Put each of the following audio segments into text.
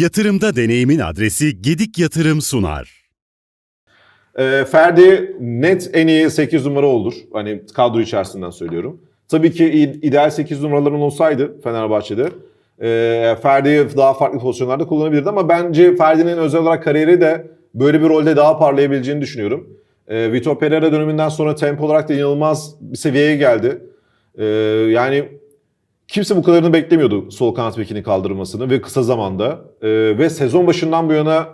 Yatırımda deneyimin adresi Gedik Yatırım sunar. Ee, Ferdi net en iyi 8 numara olur. Hani kadro içerisinden söylüyorum. Tabii ki ideal 8 numaraların olsaydı Fenerbahçe'de e, Ferdi'yi daha farklı pozisyonlarda kullanabilirdi ama bence Ferdi'nin özel olarak kariyeri de böyle bir rolde daha parlayabileceğini düşünüyorum. E, Vitor Pereira döneminden sonra tempo olarak da inanılmaz bir seviyeye geldi. E, yani kimse bu kadarını beklemiyordu sol kanat bekini kaldırmasını ve kısa zamanda. E, ve sezon başından bu yana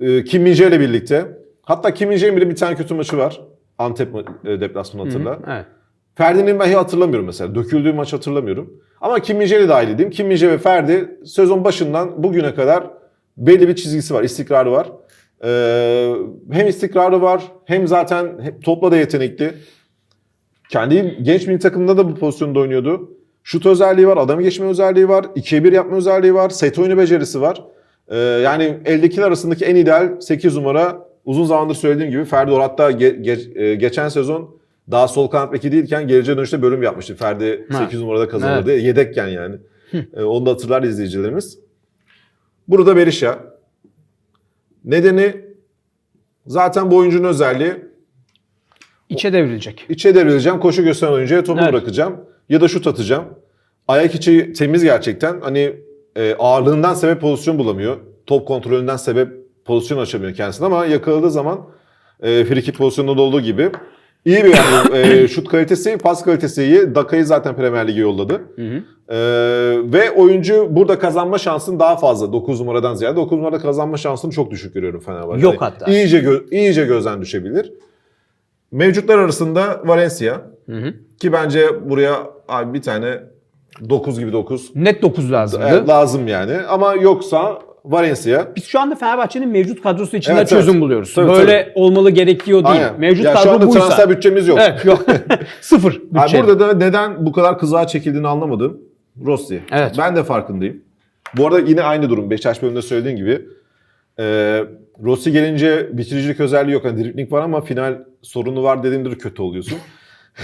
e, Kim Min-jae ile birlikte hatta Kim Min-jae'nin bile bir tane kötü maçı var. Antep e, deplasmanı hatırla. Evet. Ferdi'nin ben hiç hatırlamıyorum mesela. Döküldüğü maç hatırlamıyorum. Ama Kim Min-jae'yle dahil edeyim. Kim Min-jae ve Ferdi sezon başından bugüne kadar belli bir çizgisi var, istikrarı var. Ee, hem istikrarı var hem zaten topla da yetenekli. Kendi genç milli takımında da bu pozisyonda oynuyordu. Şut özelliği var, adamı geçme özelliği var, 2'ye 1 yapma özelliği var, set oyunu becerisi var. Ee, yani eldekiler arasındaki en ideal 8 numara uzun zamandır söylediğim gibi Ferdi Or hatta ge- ge- e, geçen sezon daha sol kanat beki değilken geleceğe dönüşte bölüm yapmıştı. Ferdi Ha. 8 numarada kazanırdı. Yedekken yani. Ee, onu da hatırlar izleyicilerimiz. Burada Berisha. Nedeni zaten bu oyuncunun özelliği İçe devrilecek. İçe devrileceğim, koşu gösteren oyuncuya topu Evet. bırakacağım ya da şut atacağım. Ayak içi temiz gerçekten. Hani e, ağırlığından sebep pozisyon bulamıyor. Top kontrolünden sebep pozisyon açamıyor kendisine ama yakaladığı zaman e, frikik pozisyonunda olduğu gibi iyi bir yani e, şut kalitesi, pas kalitesi iyi. Daka'yı zaten Premier Lig'e yolladı. E, ve oyuncu burada kazanma şansın daha fazla 9 numaradan ziyade. 9 numarada kazanma şansını çok düşük görüyorum Fenerbahçe'de. Yok hatta. İyice, gö- iyice gözden düşebilir. Mevcutlar arasında Valencia. Ki bence buraya abi bir tane 9 gibi 9 Net 9 lazımdı. Evet, lazım yani. Ama yoksa Valencia. Biz şu anda Fenerbahçe'nin mevcut kadrosu içinde Evet, çözüm evet. buluyoruz. Tabii, Böyle olmalı gerekiyor değil. Aynen. Mevcut ya şu kadro anda buysa. transfer bütçemiz yok. Evet yok. Sıfır bütçe. burada da neden bu kadar kızağa çekildiğini anlamadım. Rossi. Evet. Ben de farkındayım. Bu arada yine aynı durum. Beşiktaş bölümünde söylediğin gibi. E, Rossi gelince bitiricilik özelliği yok. Hani dribling var ama final sorunu var dediğimde de kötü oluyorsun.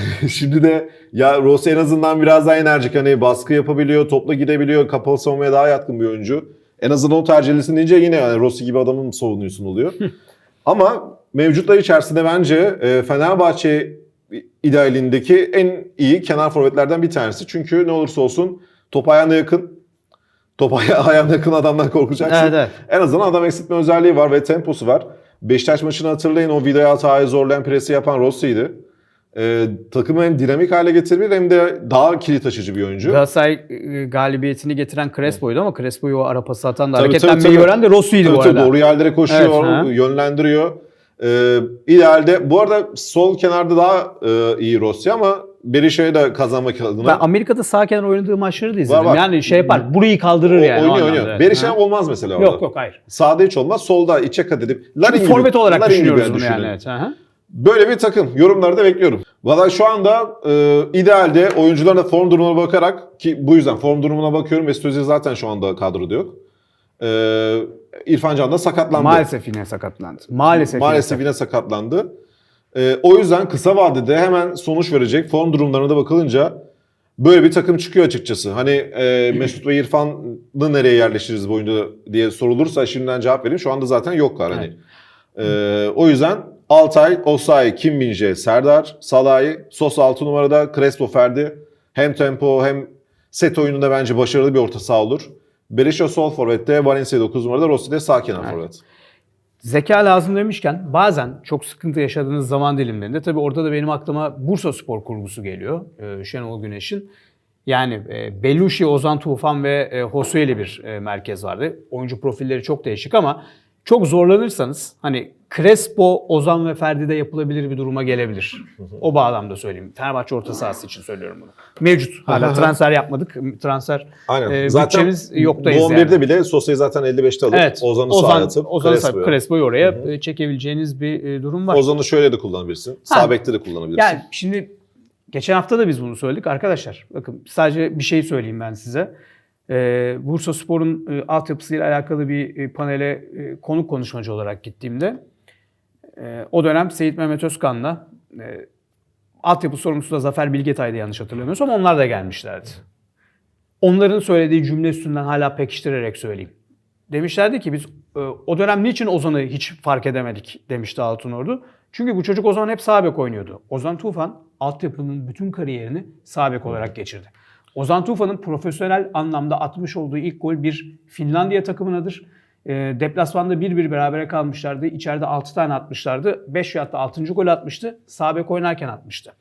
Şimdi de ya Rossi en azından biraz daha enerjik. Hani baskı yapabiliyor, topla gidebiliyor, kapalı savunmaya daha yatkın bir oyuncu. En azından o tercih edilsin deyince yine yani Rossi gibi adamın savunuyorsun oluyor. Ama mevcutlar içerisinde bence e, Fenerbahçe idealindeki en iyi kenar forvetlerden bir tanesi. Çünkü ne olursa olsun top ayağına yakın. Top aya- ayağına yakın adamdan korkacaksın. Evet, evet. En azından adam eksiltme özelliği var ve temposu var. Beşiktaş maçını hatırlayın o Vida'ya hatayı zorlayan presi yapan Rossi'ydi. Ee, takımı hem dinamik hale getirebilir hem de daha kilit açıcı bir oyuncu. Galatasaray e, galibiyetini getiren Crespo'ydu ama Crespo'yu o ara pası atan da Tabii, hareketlenmeyi tabii, tabii. gören de Rossi'ydi Tabii bu tabii arada. doğru yerlere koşuyor, ha. yönlendiriyor. Ee, idealde bu arada sol kenarda daha e, iyi Rossi ama Berisha'yı da kazanmak adına Ben Amerika'da sağ kenar oynadığı maçları da izledim. var. Yani şey yapar, burayı kaldırır yani. o oynuyor anlamda. oynuyor. Berisha Ha. olmaz mesela orada. Yok yok hayır. Sağda hiç olmaz. Solda içe kat edip. Larin gibi- Forvet olarak Larin gibi düşünüyoruz bunu düşünün. yani. Evet. Aha. Böyle bir takım. Yorumları da bekliyorum. Valla şu anda e, idealde oyuncuların form durumuna bakarak ki bu yüzden form durumuna bakıyorum. Mesut Özil zaten şu anda kadroda yok. E, İrfan Can da sakatlandı. Maalesef yine sakatlandı. Maalesef. Maalesef yine sakatlandı. E, o yüzden kısa vadede hemen sonuç verecek form durumlarına da bakılınca böyle bir takım çıkıyor açıkçası. Hani e, Mesut ve İrfan'ı nereye yerleştiririz bu oyunda diye sorulursa şimdiden cevap vereyim. Şu anda zaten yoklar. Hani. E, o yüzden Altay, Osay, Kim Min-jae, Serdar, Salahi, Sos 6 numarada, Crespo, Ferdi. Hem tempo hem set oyununda bence başarılı bir orta saha olur. Berisha sol forvette, Valencia 9 numarada, Rossi de sağ kenar forvet. Zeka lazım demişken bazen çok sıkıntı yaşadığınız zaman dilimlerinde tabii orada da benim aklıma Bursa Spor kurgusu geliyor. Ee, Şenol Güneş'in. Yani e, Belushi, Ozan Tufan ve e, Hosueli bir e, merkez vardı. Oyuncu profilleri çok değişik ama çok zorlanırsanız hani Crespo, Ozan ve Ferdi'de yapılabilir bir duruma gelebilir. O bağlamda söyleyeyim. Fenerbahçe orta sahası için söylüyorum bunu. Mevcut. Hala transfer yapmadık. Transfer Aynen. e, zaten bütçemiz yoktayız bu yani. 11'de bile Sosya'yı zaten 55'te alıp Evet. Ozan'ı Ozan, sağa atıp Crespo'ya. Crespo'yu Crespo'yu oraya e, çekebileceğiniz bir e, durum var. Ozan'ı şöyle de kullanabilirsin. Sağ bekte de kullanabilirsin. Yani şimdi geçen hafta da biz bunu söyledik arkadaşlar. Bakın sadece bir şey söyleyeyim ben size. Ee, Bursa Spor'un e, altyapısıyla alakalı bir e, panele e, konuk konuşmacı olarak gittiğimde e, o dönem Seyit Mehmet Özkan'la e, altyapı sorumlusu da Zafer Bilgetay'dı yanlış hatırlamıyorsam onlar da gelmişlerdi. Onların söylediği cümle üstünden hala pekiştirerek söyleyeyim. demişlerdi ki biz o dönem niçin Ozan'ı hiç fark edemedik demişti Altınordu. Çünkü bu çocuk o zaman hep sağ bek oynuyordu. Ozan Tufan altyapının bütün kariyerini sağ bek olarak geçirdi. Ozan Tufan'ın profesyonel anlamda atmış olduğu ilk gol bir Finlandiya takımınadır. E, deplasmanda 1-1 berabere kalmışlardı. İçeride 6 tane atmışlardı. 5 veyahut da 6. gol atmıştı. Sağ bek oynarken atmıştı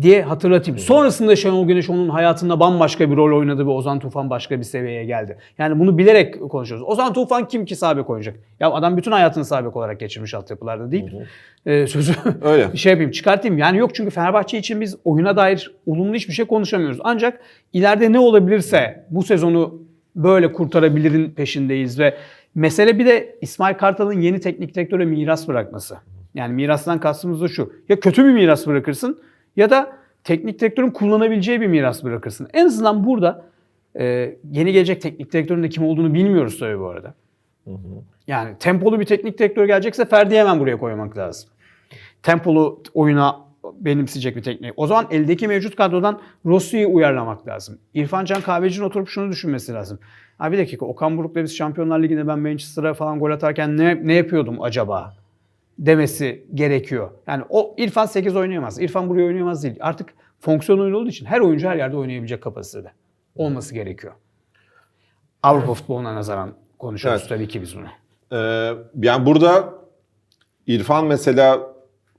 diye hatırlatayım. Sonrasında Şenol Güneş onun hayatında bambaşka bir rol oynadı ve Ozan Tufan başka bir seviyeye geldi. Yani bunu bilerek konuşuyoruz. Ozan Tufan kim ki sabek oynayacak? Ya adam bütün hayatını sabek olarak geçirmiş altyapılarda deyip e, sözü Öyle. şey yapayım çıkartayım. Yani yok çünkü Fenerbahçe için biz oyuna dair olumlu hiçbir şey konuşamıyoruz. Ancak ileride ne olabilirse bu sezonu böyle kurtarabilirin peşindeyiz ve mesele bir de İsmail Kartal'ın yeni teknik direktöre miras bırakması. Yani mirastan kastımız da şu. Ya kötü bir miras bırakırsın ya da teknik direktörün kullanabileceği bir miras bırakırsın. En azından burada e, yeni gelecek teknik direktörün de kim olduğunu bilmiyoruz tabii bu arada. Yani tempolu bir teknik direktör gelecekse Ferdi'yi hemen buraya koymak lazım. Tempolu oyuna benimseyecek bir teknik. O zaman eldeki mevcut kadrodan Rossi'yi uyarlamak lazım. İrfan Can Kahveci'nin oturup şunu düşünmesi lazım. Abi bir dakika Okan Buruk'la biz Şampiyonlar Ligi'nde ben Manchester'a falan gol atarken ne, ne yapıyordum acaba? Demesi gerekiyor. Yani o İrfan 8 oynayamaz. İrfan buraya oynayamaz değil. Artık fonksiyon oyunu olduğu için her oyuncu her yerde oynayabilecek kapasitede olması gerekiyor. Avrupa futboluna nazaran konuşuyoruz Evet. tabii ki biz bunu. Ee, yani burada İrfan mesela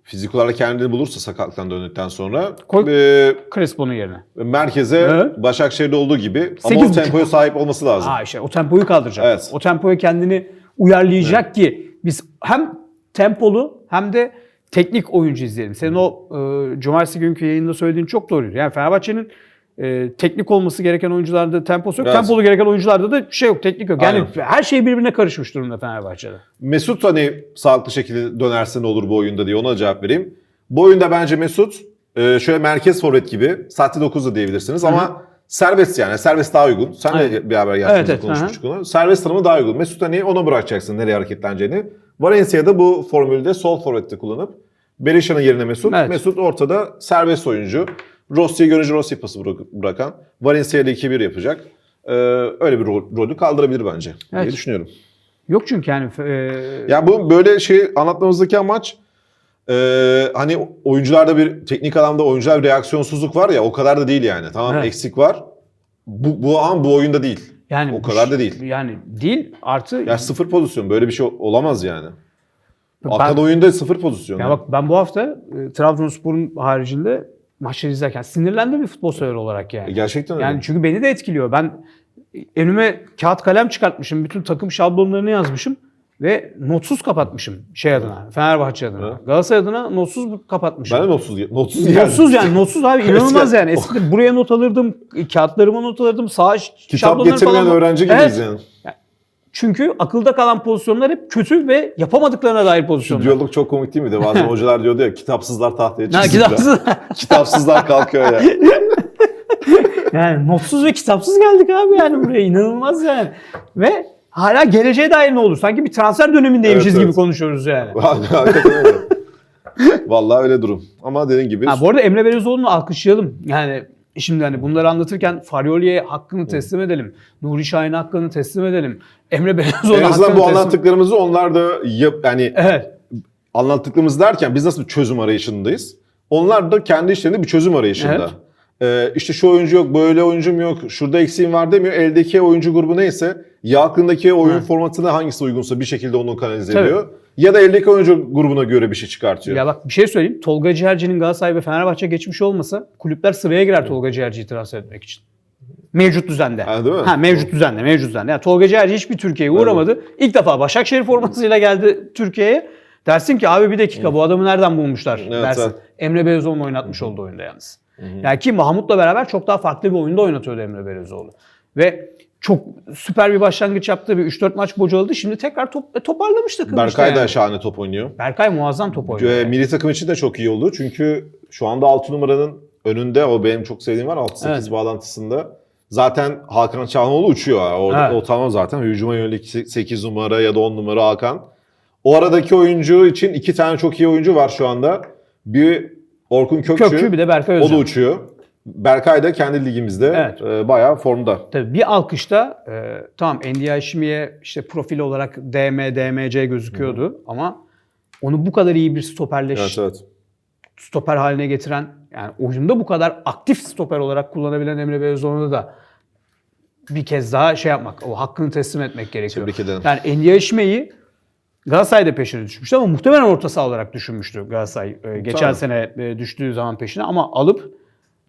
fizik olarak kendini bulursa sakatlıktan döndükten sonra Koy- e, Crespo'nun yerine. merkeze Evet. Başakşehir'de olduğu gibi ama o tempoya sahip olması lazım. Aa işte o tempoyu kaldıracak. Evet. O tempoya kendini uyarlayacak ki biz hem tempolu hem de teknik oyuncu izleyelim. Senin o e, cumartesi günkü yayında söylediğin çok doğru. Yani Fenerbahçe'nin e, teknik olması gereken oyuncularda temposu yok. Evet. Tempolu gereken oyuncularda da şey yok, teknik yok. Yani Aynen. her şey birbirine karışmış durumda Fenerbahçe'de. Mesut hani sağlıklı şekilde dönerse ne olur bu oyunda diye ona cevap vereyim. Bu oyunda bence Mesut e, şöyle merkez forvet gibi saatte 9 da diyebilirsiniz ama serbest yani serbest daha uygun. Sen de beraber geldiğimizde Evet, evet, konuşmuştuk onu. Serbest tanımı daha uygun. Mesut hani ona bırakacaksın nereye hareketleneceğini. Valencia'da bu formülde sol forvette kullanıp Berisha'nın yerine Mesut. Evet. Mesut ortada serbest oyuncu. Rossi'yi görünce Rossi pası bırak- bırakan. Valencia ile 2-1 yapacak. Ee, öyle bir rol, rolü kaldırabilir bence diye Evet. düşünüyorum. Yok çünkü yani e, Ya bu böyle şey anlatmamızdaki amaç e, hani oyuncularda bir teknik alanda oyuncular bir reaksiyonsuzluk var ya o kadar da değil yani. Tamam Evet. eksik var. Bu, bu an bu oyunda değil. Yani o kadar da değil. Yani değil artı Ya sıfır pozisyon böyle bir şey olamaz yani. Akan oyunda sıfır pozisyon. Ya bak ben bu hafta e, Trabzonspor'un haricinde maçları izlerken sinirlendim bir futbol sever olarak yani. E, gerçekten öyle. Yani çünkü beni de etkiliyor. Ben önüme kağıt kalem çıkartmışım. Bütün takım şablonlarını yazmışım. Ve notsuz kapatmışım şey adına. Fenerbahçe adına. Evet. Galatasaray adına notsuz kapatmışım. ben de notsuz, notsuz geldim. Notsuz yani notsuz abi inanılmaz yani. Eskiden buraya not alırdım, kağıtlarıma not alırdım, sağ Kitap getirmeyen falan. öğrenci gibiyiz Evet. yani. Çünkü akılda kalan pozisyonlar hep kötü ve yapamadıklarına dair Şu pozisyonlar. diyalog çok komik değil mi? De bazen hocalar diyordu ya kitapsızlar tahtaya Ha, çıksın. kitapsız. kitapsızlar kalkıyor ya. Yani notsuz ve kitapsız geldik abi yani buraya inanılmaz yani. Ve hala geleceğe dair ne olur? Sanki bir transfer dönemindeymişiz Evet, gibi evet. konuşuyoruz yani. Vallahi öyle durum. Ama dediğin gibi Ha, bu arada Emre Belözoğlu'nu alkışlayalım. Yani şimdi hani bunları anlatırken Faryoli'ye hakkını teslim edelim. Nuri Şahin'e hakkını teslim edelim. Emre Belözoğlu'na en azından hakkını bu teslim anlattıklarımızı onlar da yap, yani Evet. anlattıklarımız derken biz nasıl bir çözüm arayışındayız? Onlar da kendi işlerinde bir çözüm arayışında. Evet. Ee, işte şu oyuncu yok, böyle oyuncum yok, şurada eksiğim var demiyor. Eldeki oyuncu grubu neyse ya aklındaki oyun Evet. formatına hangisi uygunsa bir şekilde onu kanalize Tabii. ediyor. Ya da eldeki oyuncu grubuna göre bir şey çıkartıyor. Ya bak bir şey söyleyeyim. Tolga Ciğerci'nin Galatasaray ve Fenerbahçe geçmiş olmasa kulüpler sıraya girer Tolga Ciğerci'yi transfer etmek için. Mevcut düzende. Ha, değil mi? Ha, mevcut düzende, mevcut düzende. Yani Tolga Ciğerci hiçbir Türkiye'ye uğramadı. İlk defa Başakşehir formasıyla geldi Türkiye'ye. Dersin ki abi bir dakika bu adamı nereden bulmuşlar Evet, dersin. evet. Emre Belözoğlu'nun oynatmış olduğu oyunda yalnız. Yani ki Mahmut'la beraber çok daha farklı bir oyunda oynatıyordu Emre Belözoğlu. Ve çok süper bir başlangıç yaptı. Bir 3-4 maç bocaladı. Şimdi tekrar top, e, toparlamış takımı işte Berkay da yani. şahane top oynuyor. Berkay muazzam top oynuyor. Yani. Milli takım için de çok iyi oldu. Çünkü şu anda 6 numaranın önünde o benim çok sevdiğim var 6-8 Evet. bağlantısında. Zaten Hakan Çalhanoğlu uçuyor. Orada, Evet. O tamam zaten. Hücuma yönelik 8 numara ya da 10 numara Hakan. O aradaki oyuncu için iki tane çok iyi oyuncu var şu anda. Bir Orkun Kökçü. Kökçü bir de Berkay O da Özcan. uçuyor. Berkay da kendi ligimizde Evet. e, bayağı formda. Tabii bir alkışta e, tamam NDI Şimi'ye işte profil olarak DM, DMC gözüküyordu ama onu bu kadar iyi bir stoperleş, Evet evet. stoper haline getiren yani oyunda bu kadar aktif stoper olarak kullanabilen Emre Belezoğlu'na da bir kez daha şey yapmak, o hakkını teslim etmek gerekiyor. Tebrik ederim. Yani NDI Şimi'yi Galatasaray'da peşine düşmüştü ama muhtemelen orta saha olarak düşünmüştü Galatasaray e, geçen Tabii. sene e, düştüğü zaman peşine ama alıp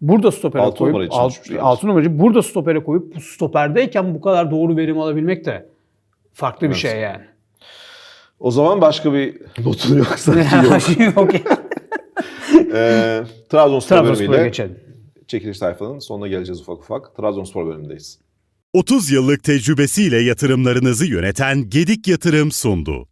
burada stopere Altı numara koyup için alt, altı numaracı burada stopere koyup bu stoperdeyken bu kadar doğru verim alabilmek de farklı bir Evet. şey yani. O zaman başka bir notun yoksa. Yok. e, Trabzonspor Trabzonspor'a bölümüyle geçelim. çekiliş sayfanın sonuna geleceğiz ufak ufak. Trabzonspor bölümündeyiz. 30 yıllık tecrübesiyle yatırımlarınızı yöneten Gedik Yatırım sundu.